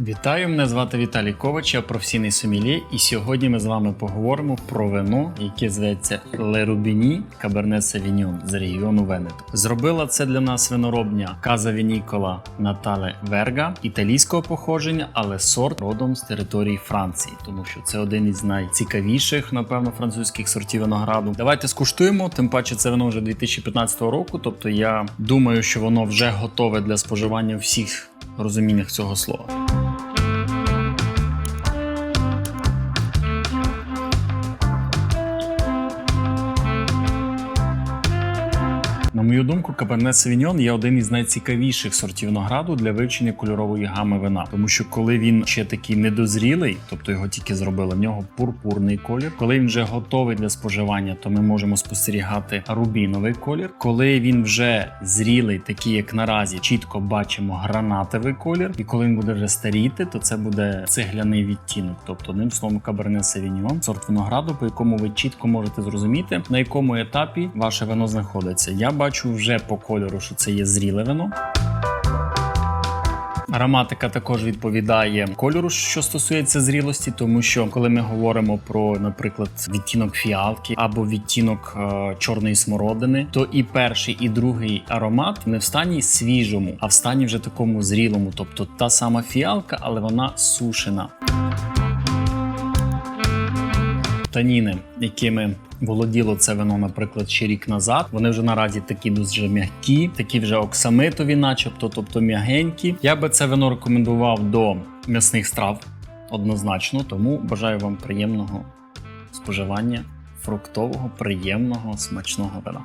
Вітаю, мене звати Віталій Ковач, я професійний сомельє, і сьогодні ми з вами поговоримо про вино, яке зветься Rubini Cabernet Sauvignon з регіону Венето. Зробила це для нас виноробня Каза Вінікола Натале Верга італійського походження, але сорт родом з території Франції, тому що це один із найцікавіших, напевно, французьких сортів винограду. Давайте скуштуємо. Тим паче, це вино вже 2015 року. Тобто я думаю, що воно вже готове для споживання всіх розуміннях цього слова. Мою думку, Cabernet Sauvignon є один із найцікавіших сортів винограду для вивчення кольорової гами вина, тому що коли він ще такий недозрілий, тобто його тільки зробили, в нього пурпурний колір. Коли він вже готовий для споживання, то ми можемо спостерігати рубіновий колір. Коли він вже зрілий, такий як наразі, чітко бачимо гранатовий колір. І коли він буде вже старіти, то це буде цегляний відтінок. Тобто, одним словом, Cabernet Sauvignon – сорт винограду, по якому ви чітко можете зрозуміти, на якому етапі ваше вино знаходиться. Я бачу вже по кольору, що це є зріле вино. Ароматика також відповідає кольору, що стосується зрілості, тому що коли ми говоримо про, наприклад, відтінок фіалки або відтінок е, чорної смородини, то і перший, і другий аромат не в стані свіжому, а в стані вже такому зрілому, тобто та сама фіалка, але вона сушена. Таніни, якими володіло це вино, наприклад, ще рік назад. Вони вже наразі такі дуже м'які, такі вже оксамитові, начебто, тобто м'ягенькі. Я би це вино рекомендував до м'ясних страв однозначно, тому бажаю вам приємного споживання фруктового, приємного, смачного вина.